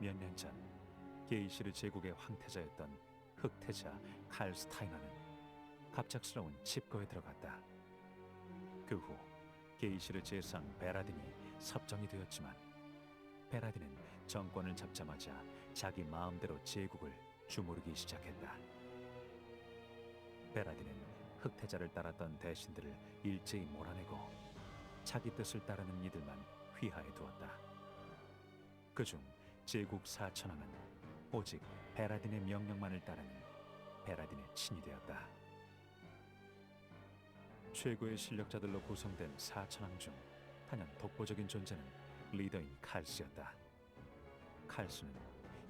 몇 년 전 게이시르 제국의 황태자였던 흑태자 칼 스타이너는 갑작스러운 칩거에 들어갔다. 그 후 게이시르 제상 베라딘이 섭정이 되었지만 베라딘은 정권을 잡자마자 자기 마음대로 제국을 주무르기 시작했다. 베라딘은 흑태자를 따랐던 대신들을 일제히 몰아내고 자기 뜻을 따르는 이들만 휘하에 두었다. 그중 제국 사천왕은 오직 베라딘의 명령만을 따르는 베라딘의 친이 되었다. 최고의 실력자들로 구성된 사천왕 중 단연 독보적인 존재는 리더인 칼스였다. 칼스는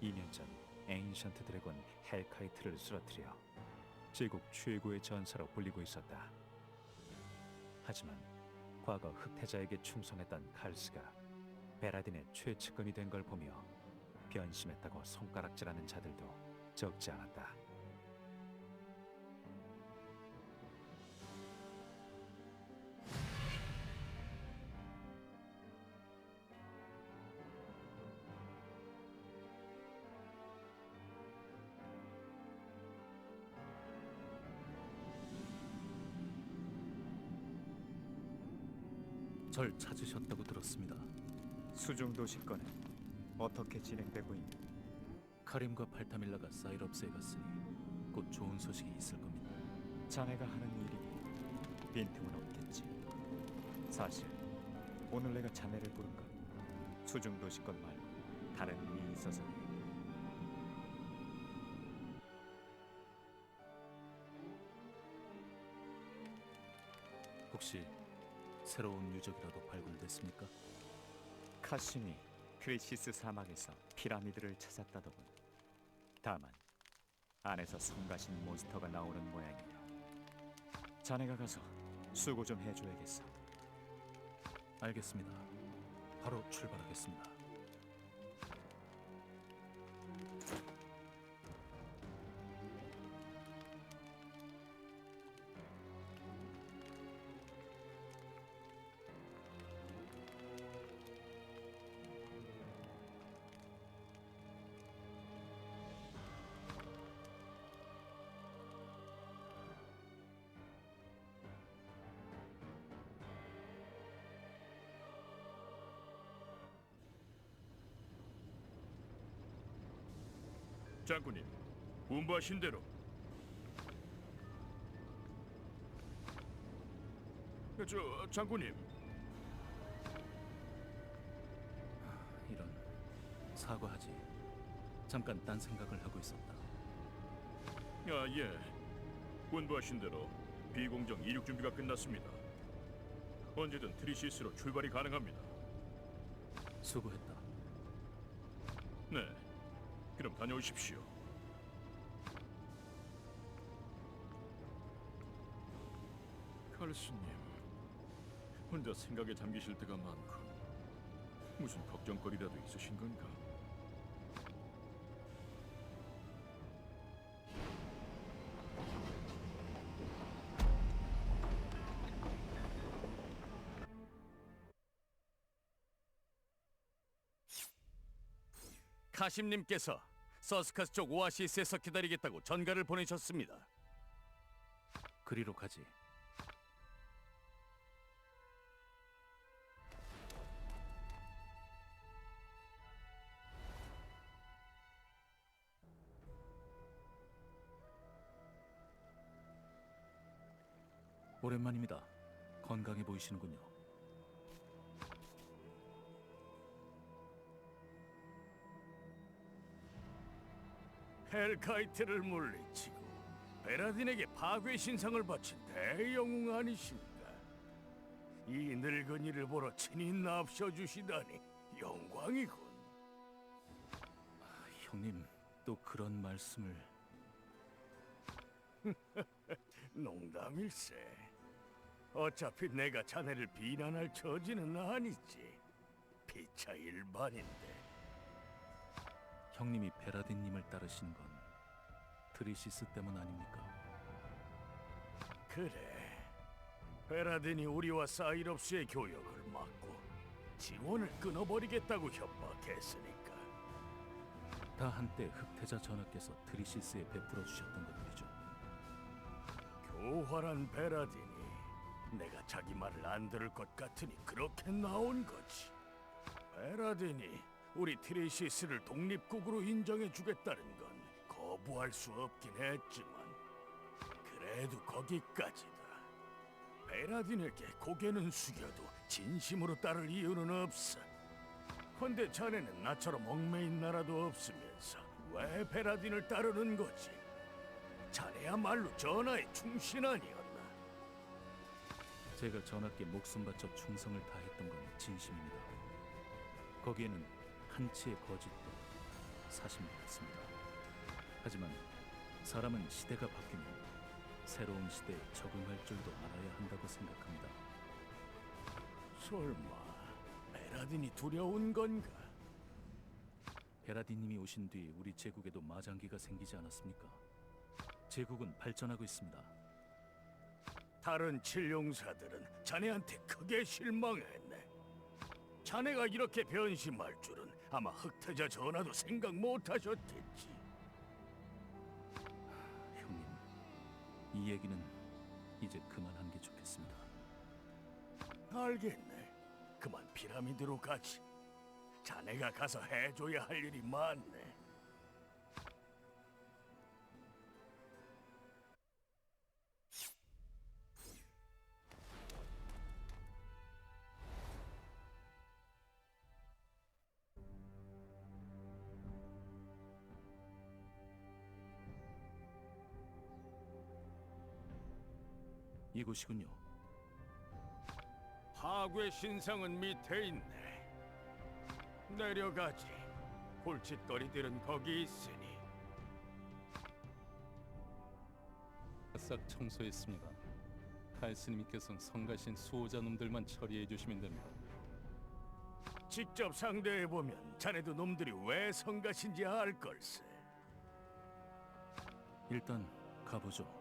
2년 전 에인션트 드래곤 헬카이트를 쓰러뜨려 제국 최고의 전사로 불리고 있었다. 하지만 과거 흑태자에게 충성했던 칼스가 베라딘의 최측근이 된 걸 보며 변심했다고 손가락질하는 자들도 적지 않았다. 절 찾으셨다고 들었습니다. 수중 도시권은 어떻게 진행되고 있는 카림과 팔타밀라가 사이럽스에 갔으니 곧 좋은 소식이 있을 겁니다. 자네가 하는 일이니 빈틈은 없겠지. 사실 오늘 내가 자네를 부른 건 수중 도시권 말고 다른 일이 있어서 혹시 새로운 유적이라도 발굴됐습니까? 카신이 크리시스 사막에서 피라미드를 찾았다더군. 다만 안에서 성가신 몬스터가 나오는 모양이야. 자네가 가서 수고 좀 해줘야겠어. 알겠습니다. 바로 출발하겠습니다. 장군님, 분부하신 대로. 저 장군님, 이런 사과하지. 잠깐 딴 생각을 하고 있었다. 아 예, 분부하신 대로 비공정 이륙 준비가 끝났습니다. 언제든 트리시스로 출발이 가능합니다. 수고했다. 네, 그럼 다녀오십시오. 칼스님, 혼자 생각에 잠기실 때가 많고 무슨 걱정거리라도 있으신 건가? 카심님께서 서스카스 쪽 오아시스에서 기다리겠다고 전가를 보내셨습니다. 그리로 가지. 오랜만입니다. 건강해 보이시는군요. 헬카이트를 물리치고 베라딘에게 파괴 신상을 바친 대영웅 아니십니까? 이 늙은이를 보러 친히 납셔 주시다니 영광이군. 형님, 또 그런 말씀을 농담일세. 어차피 내가 자네를 비난할 처지는 아니지. 피차 일반인데. 형님이 베라딘님을 따르신 건 트리시스 때문 아닙니까? 그래. 베라딘이 우리와 사이럽스의 교역을 막고 지원을 끊어버리겠다고 협박했으니까 다 한때 흑태자 전하께서 트리시스에 베풀어 주셨던 것들이죠. 교활한 베라딘이 내가 자기 말을 안 들을 것 같으니 그렇게 나온 거지. 베라딘이 우리 트레시스를 독립국으로 인정해 주겠다는 건 거부할 수 없긴 했지만 그래도 거기까지다. 베라딘에게 고개는 숙여도 진심으로 따를 이유는 없어. 근데 자네는 나처럼 얽매인 나라도 없으면서 왜 베라딘을 따르는 거지? 자네야말로 전하의 충신 아니었나? 제가 전하께 목숨 바쳐 충성을 다했던 건 진심입니다. 거기에는 한치의 거짓도 사심도 없습니다. 하지만 사람은 시대가 바뀌면 새로운 시대에 적응할 줄도 알아야 한다고 생각합니다. 설마 베라딘이 두려운 건가? 베라디님이 오신 뒤 우리 제국에도 마장기가 생기지 않았습니까? 제국은 발전하고 있습니다. 다른 칠용사들은 자네한테 크게 실망했네. 자네가 이렇게 변심할 줄은 아마 흑태자 전하도 생각 못하셨겠지. 형님, 이 얘기는 이제 그만한 게 좋겠습니다. 알겠네. 그만 피라미드로 가지. 자네가 가서 해줘야 할 일이 많네. 이곳이군요. 파괴 신상은 밑에 있네. 내려가지. 골칫거리들은 거기 있으니. 싹 청소했습니다. 칼스님께서는 성가신 수호자 놈들만 처리해 주시면 됩니다. 직접 상대해 보면 자네도 놈들이 왜 성가신지 알 걸세. 일단 가보죠.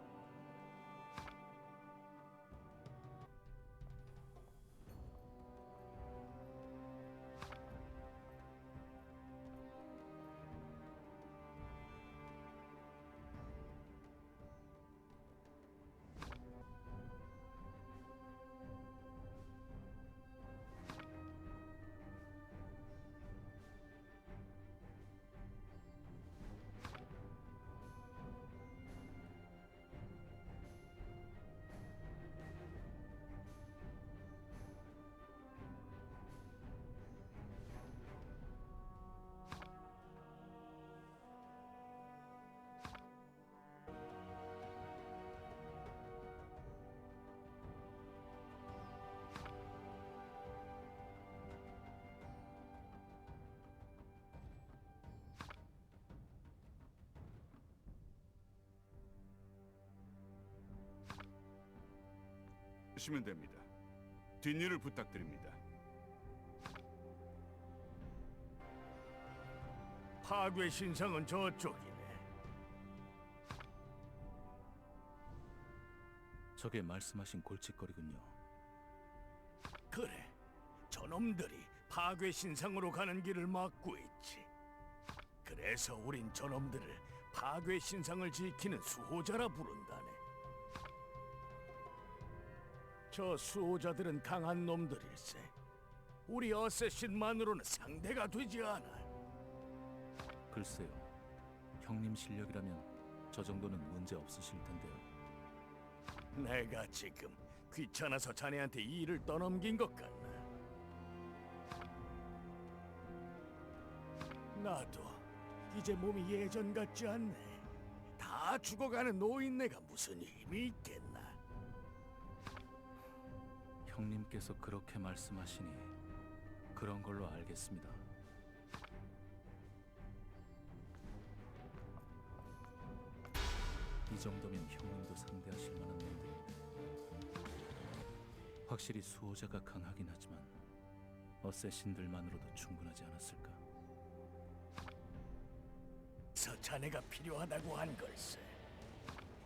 하시면 됩니다. 뒷일을 부탁드립니다. 파괴 신상은 저쪽이네. 저게 말씀하신 골칫거리군요. 그래, 저놈들이 파괴 신상으로 가는 길을 막고 있지. 그래서 우린 저놈들을 파괴 신상을 지키는 수호자라 부른다네. 저 수호자들은 강한 놈들일세. 우리 어쌔신만으로는 상대가 되지 않아. 글쎄요. 형님 실력이라면 저 정도는 문제 없으실 텐데요. 내가 지금 귀찮아서 자네한테 이 일을 떠넘긴 것 같나? 나도 이제 몸이 예전 같지 않네. 다 죽어가는 노인네가 무슨 힘이 있겠나? 형님께서 그렇게 말씀하시니 그런 걸로 알겠습니다. 이 정도면 형님도 상대하실 만한 놈들인데 확실히 수호자가 강하긴 하지만 어쌔신들만으로도 충분하지 않았을까? 서 자네가 필요하다고 한 걸세.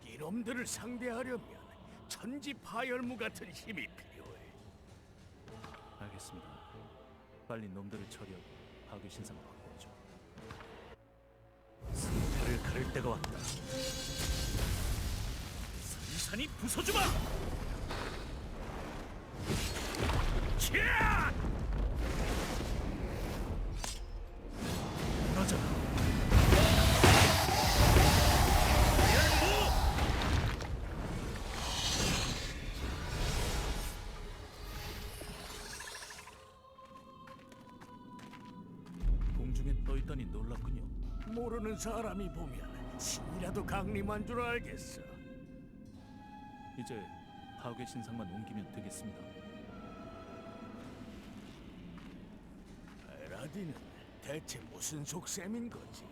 이놈들을 상대하려면 천지 파열무 같은 힘이 필요해. 알겠습니다. 빨리 놈들을 처리하고 파괴 신상을 확보하죠. 그럴 때가 왔다. 산산이 부숴주마! 캬! 무 모르는 사람이 보면 신이라도 강림한 줄 알겠어. 이제 파괴 신상만 옮기면 되겠습니다. 에라디는 대체 무슨 속셈인 거지?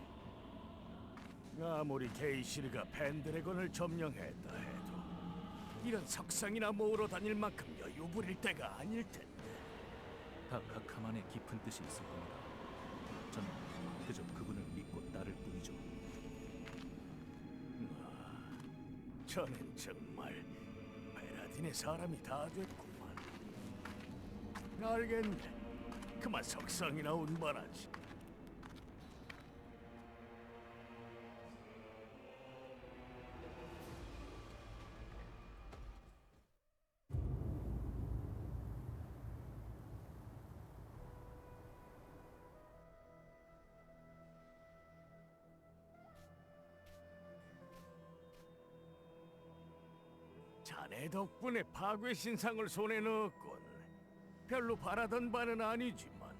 아무리 게이시르가 펜드래곤을 점령했다 해도 이런 석상이나 모으러 다닐 만큼 여유 부릴 때가 아닐 텐데. 다 각하만의 깊은 뜻이 있을 겁니다. 저는 그저 저는 정말 베라딘의 사람이 다 됐구만. 알겠네. 그만 석상이나 운반하지. 덕분에 파괴 신상을 손에 넣었군. 별로 바라던 바는 아니지만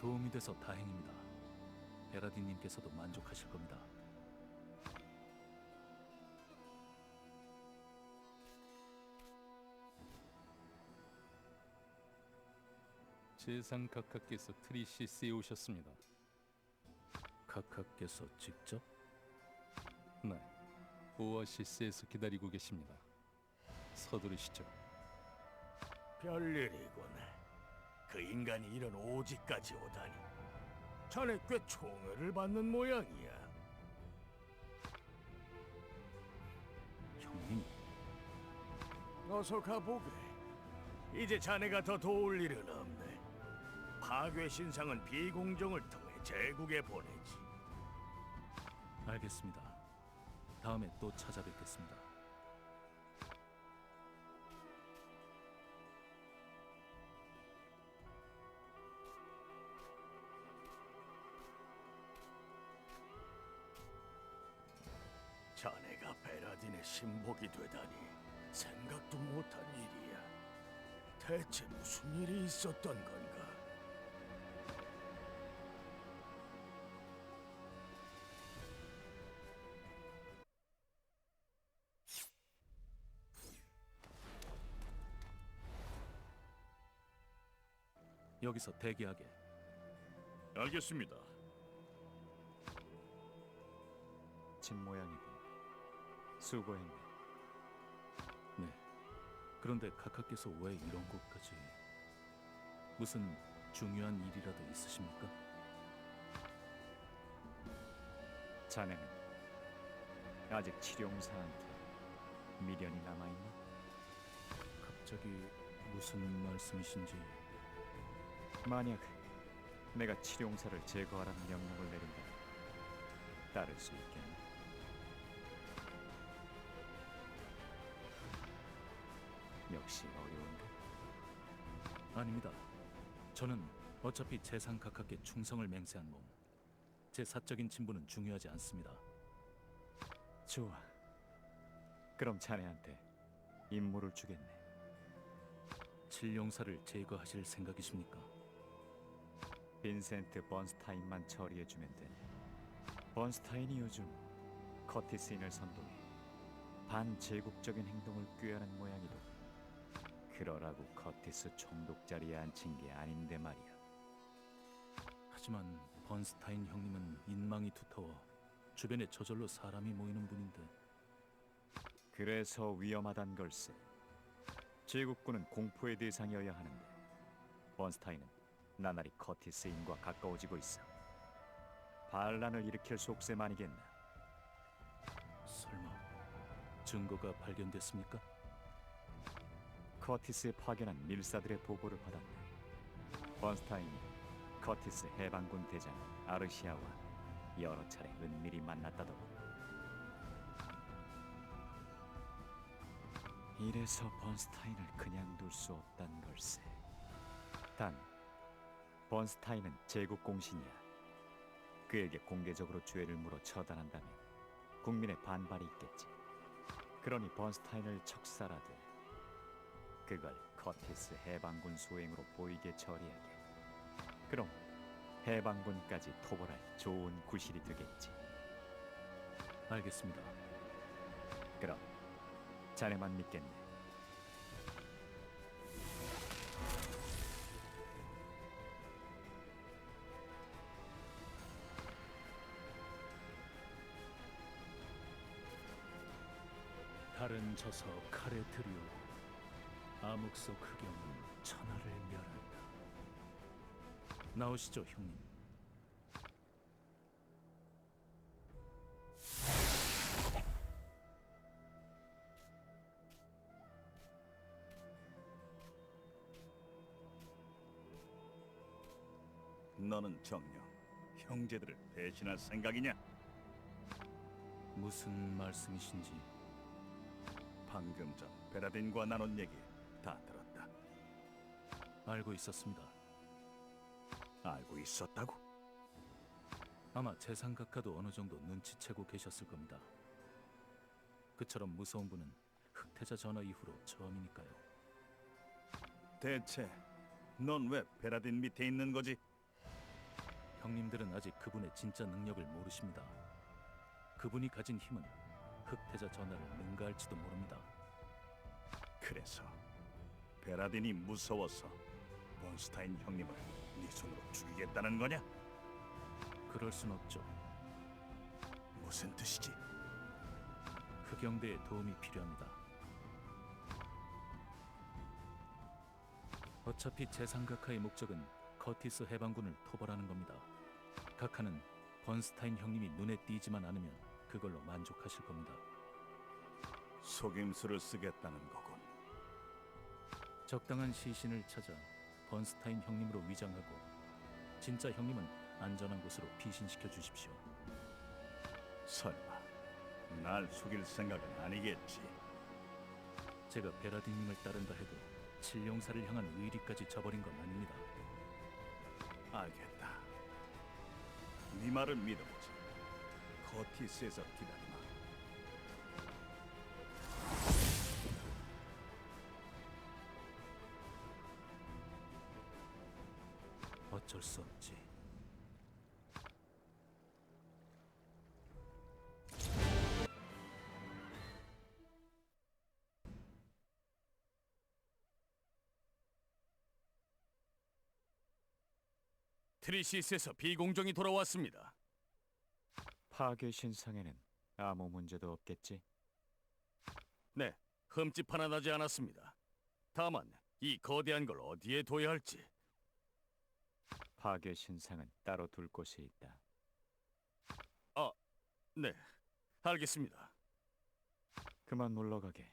도움이 돼서 다행입니다. 베라딘님께서도 만족하실 겁니다. 재상 각하께서 트리시스에 오셨습니다. 각하께서 직접 네, 오아시스에서 기다리고 계십니다. 서두르시죠. 별일이군. 그 인간이 이런 오지까지 오다니. 자네 꽤 총애를 받는 모양이야. 형님 어서 가보게. 이제 자네가 더 도울 일은 없네. 파괴 신상은 비공정을 통해 제국에 보내지. 알겠습니다. 다음에 또 찾아뵙겠습니다. 베라딘의 신복이 되다니 생각도 못한 일이야. 대체 무슨 일이 있었던 건가? 여기서 대기하게. 알겠습니다. 진 모양이군. 수고했네. 네. 그런데 각하께서 왜 이런 것까지 무슨 중요한 일이라도 있으십니까? 자네는 아직 치룡사한테 미련이 남아있나? 갑자기 무슨 말씀이신지 만약 내가 치룡사를 제거하라는 명령을 내린다면 따를 수 있겠나? 역시 어려운가? 아닙니다. 저는 어차피 재상 각하께 충성을 맹세한 몸. 제 사적인 친분은 중요하지 않습니다. 좋아. 그럼 자네한테 임무를 주겠네. 칠룡사를 제거하실 생각이십니까? 빈센트 번스타인만 처리해주면 되네. 번스타인이 요즘 커티스인을 선동해 반제국적인 행동을 꾀하는 모양이도. 그러라고 커티스 총독 자리에 앉힌 게 아닌데 말이야. 하지만 번스타인 형님은 인망이 두터워 주변에 저절로 사람이 모이는 분인데 그래서 위험하단 걸세. 제국군은 공포의 대상이어야 하는데 번스타인은 나날이 커티스인과 가까워지고 있어. 반란을 일으킬 속셈 아니겠나? 설마 증거가 발견됐습니까? 커티스에 파견한 밀사들의 보고를 받았네. 번스타인이 커티스 해방군 대장 아르시아와 여러 차례 은밀히 만났다더군. 이래서 번스타인을 그냥 둘 수 없단 걸세. 단 번스타인은 제국 공신이야. 그에게 공개적으로 죄를 물어 처단한다면 국민의 반발이 있겠지. 그러니 번스타인을 척살하되 그걸 커티스 해방군 수행으로 보이게 처리하게. 그럼 해방군까지 토벌할 좋은 구실이 되겠지. 알겠습니다. 그럼 자네만 믿겠네. 저서 칼에 들이오 암흑 속 흑영은 천하를 멸한다. 나오시죠, 형님. 너는 정녕 형제들을 배신할 생각이냐? 무슨 말씀이신지 방금 전 베라딘과 나눈 얘기 다 들었다. 알고 있었습니다. 알고 있었다고? 아마 재상각하도 어느 정도 눈치채고 계셨을 겁니다. 그처럼 무서운 분은 흑태자 전화 이후로 처음이니까요. 대체 넌 왜 베라딘 밑에 있는 거지? 형님들은 아직 그분의 진짜 능력을 모르십니다. 그분이 가진 힘은 흑태자 전하를 능가할지도 모릅니다. 그래서 베라딘이 무서워서 본스타인 형님을 네 손으로 죽이겠다는 거냐? 그럴 순 없죠. 무슨 뜻이지? 흑영대의 도움이 필요합니다. 어차피 재상각하의 목적은 커티스 해방군을 토벌하는 겁니다. 각하는 번스타인 형님이 눈에 띄지만 않으면 그걸로 만족하실 겁니다. 속임수를 쓰겠다는 거군. 적당한 시신을 찾아 번스타인 형님으로 위장하고 진짜 형님은 안전한 곳으로 피신시켜 주십시오. 설마 날 속일 생각은 아니겠지? 제가 베라딘님을 따른다 해도 칠룡사를 향한 의리까지 저버린 건 아닙니다. 알겠다. 네 말을 믿어보지. 커티스에서 기다리마. 어쩔 수 없지. 트리시스에서 비공정이 돌아왔습니다. 파괴 신상에는 아무 문제도 없겠지. 네, 흠집 하나 나지 않았습니다. 다만 이 거대한 걸 어디에 둬야 할지 파괴 신상은 따로 둘 곳이 있다. 네, 알겠습니다. 그만 물러가게.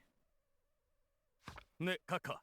네, 카카.